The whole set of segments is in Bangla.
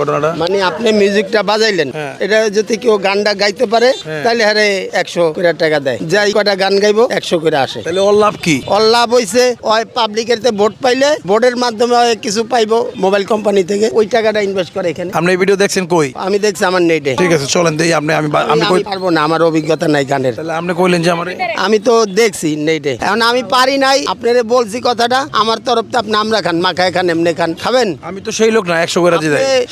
ঘটনাটা? মানে আপনি মিউজিকটা বাজাইলেন। হ্যাঁ। এটা যদি কেউ গানটা গাইতে পারে তাহলে হারে একশো করে টাকা দেয়। যাই কয়টা গান গাইবো একশো করে আসে। তাহলে ওর লাভ কি? ওর লাভ হইছে ওই পাবলিকের ভোট পাইলে ভোটের মাধ্যমে কিছু পাইবো মোবাইল কোম্পানি থেকে। ওই টাকাটা ইনভেস্ট করে এখানে। আপনি এই ভিডিও দেখছেন কই? আমি দেখছি আমার নেটে ঠিক আছে চলেন দেই আপনি আমি আমি কই পারব না আমার অভিজ্ঞতা নাই গানের। তাহলে আপনি কইলেন যে আমার আমি তো দেখছি নেটে এখন আমি পারি নাই আপনারে বলছি কথাটা আমার তরফ থেকে আপনি আমরা খান মাখায় খান এমনি খান। খাবেন? আমি তো সেই লোক না একশো করে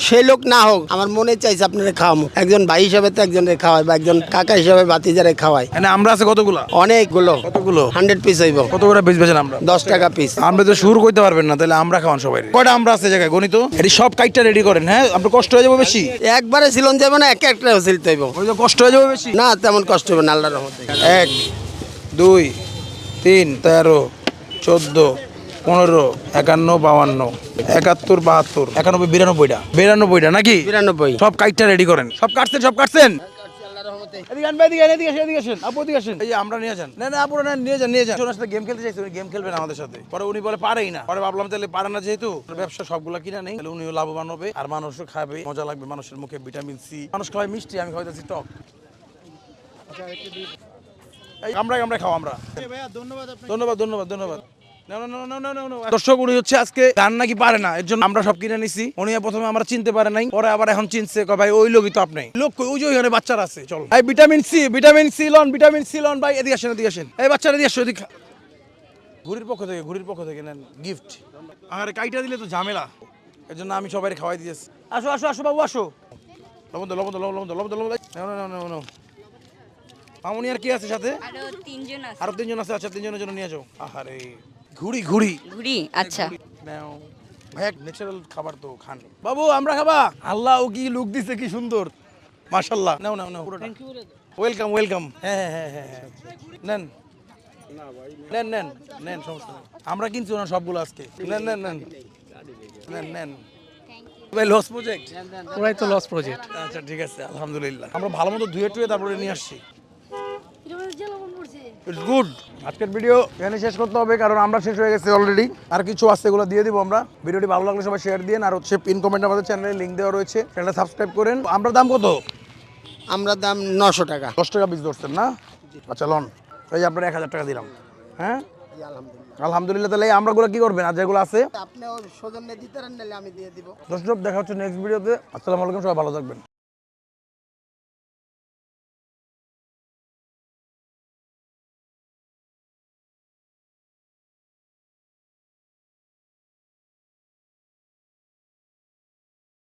সেই লোক না হোক আমার মনে চাইছে আপনারা খাওয়ামো একজন ভাই হিসাবে তো একজনের খাওয়াই বা একজন কাকা হিসাবে বাতিজারে খাওয়াই মানে আমরা আছে কতগুলো? অনেকগুলো। কতগুলো? হান্ড্রেড পিস হইব। কত করে বেচ বেচেন আমরা? দশ টাকা পিস আমরা তো শুরু করতে পারবেন না তাহলে আমরা খাওয়ান সবাই কয়টা আমরা আছে জায়গায় গণিত? এটি সব কাইটটা রেডি করেন হ্যাঁ? আপনার কষ্ট হয়ে যাবে বেশি? একবারে সিলন যাবে না এক একটা সিলতে হইব। ওই তো কষ্ট হয়ে যাবে বেশি? না তেমন কষ্ট হবে না আল্লাহর রহমতে। এক দুই তিন তেরো চোদ্দ পনেরো একান্ন বাউান্ন একাত্তর বাহাত্তর একানব্বই বিরানব্বইটা। বিরানব্বইটা নাকি? বিরানব্বই। সব কাইটটা রেডি করেন। সব কাটছেন সব কাটছেন? আমরা নিয়ে যান। না, না, আপুরা নিয়ে যান, নিয়ে যান। সাথে গেম খেলতে চাইছে, উনি গেম খেলবেন আমাদের সাথে। পরে উনি বলে পারেই না। পরে ভাবলাম তাহলে পারে না যেহেতু, ব্যবসা সবগুলা কিনা নেই, তাহলে উনিও লাভবান হবে, আর মানুষও খাবে, মজা লাগবে মানুষের মুখে ভিটামিন সি মানুষ খাওয়ায় মিষ্টি আমি খাওয়াইতেছি টক। এই, আমরা। আমরা খাও আমরা ধন্যবাদ। দর্শক উনি হচ্ছে আজকে গান নাকি পারে না এর জন্য আমরা সব কিনে নিছি। উনি প্রথমে আমরা চিনতে পারে নাই পরে আবার এখন চিনছে ভাই ওই লোকই তো আপনি। লোক? ওই যে ওইখানে বাচ্চারা আছে চলো। ভাই ভিটামিন সি ভিটামিন সি লন ভিটামিন সি লন ভাই এদিকে আসেন এদিকে আসেন। এই বাচ্চারা এদিকে আসো এদিকে। ঘুরির পক্ষ থেকে ঘুরির পক্ষ থেকে নেন গিফট আর কাইটা দিলে তো ঝামেলা। এর জন্য আমি সবাই খাওয়াই দিয়েছি। আসো আসো আসো বাবু আসো। লবণ দো, লবণ দো, লবণ দো, লবণ দো, লবণ দো। মামুনি আর কি আছে সাথে? আরও তিনজন আছে। আরও তিনজন আছে আচ্ছা তিনজনের জন্য নিয়ে যাও। আহারে। ঘুড়ি ঘুড়ি। ঘুরি আচ্ছা। ভাই ন্যাচারাল খাবার তো খান। বাবু আমরা খাবা? আল্লাহ ও কি লুক দিছে কি সুন্দর। মাশাল্লাহ নাও নাও নাও পুরোটা। ওয়েলকাম ওয়েলকাম হ্যাঁ হ্যাঁ হ্যাঁ হ্যাঁ নেন। নেন। নেন নেন সমস্যা নেই। আমরা কিনছি না সবগুলো আজকে। নেন নেন নেন। নেন নেন। ভাই লস প্রজেক্ট ওরাই তো লস প্রজেক্ট আচ্ছা ঠিক আছে আলহামদুলিল্লাহ। আমরা ভালো মতো ধুয়ে টুয়ে তারপরে নিয়ে আসছি। ইটস গুড আজকের ভিডিও এখানে শেষ করতে হবে কারণ আমরা শেষ হয়ে গেছে অলরেডি আর কিছু আছে এগুলো দিয়ে দিব আমরা। ভিডিওটি ভালো লাগলে সবাই শেয়ার দিন আর হচ্ছে পিন কমেন্ট আমাদের চ্যানেলে লিঙ্ক দেওয়া রয়েছে। চ্যানেলটা সাবস্ক্রাইব করেন। আমরা দাম কত? আমরা দাম নশো টাকা। দশ টাকা পিস ধরছেন না? আচ্ছা লন। এই যে আপনার এক হাজার টাকা দিলাম। হ্যাঁ? আলহামদুলিল্লাহ। তাহলে এই আমরাগুলো কি করবেন? আর যেগুলো আছে? আপনি সৌজন্যে দিতে আমি দিয়ে দিব। দর্শক দেখা হচ্ছে নেক্সট ভিডিওতে আসসালামু আলাইকুম সবাই ভালো থাকবেন।